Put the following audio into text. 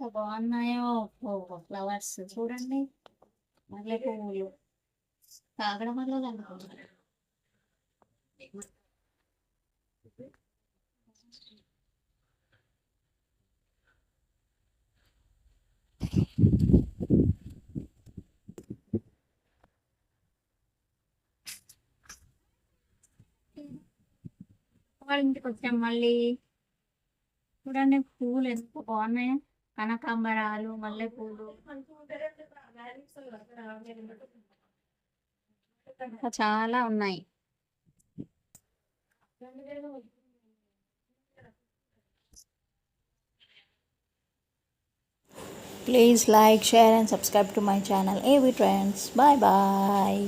ఎంత బాగున్నాయో ఫ్లవర్స్ చూడండి. మళ్ళీ పువ్వులు తాగడం వల్ల కనుకుంటున్నాను వాళ్ళ ఇంటికి వచ్చాం మళ్ళీ. చూడండి పువ్వులు ఎంత బాగున్నాయో. కనకాంబరాలు మల్లెపూలు చాలా ఉన్నాయి please like share and subscribe to my channel ఏవి ట్రెండ్స్ బాయ్ బాయ్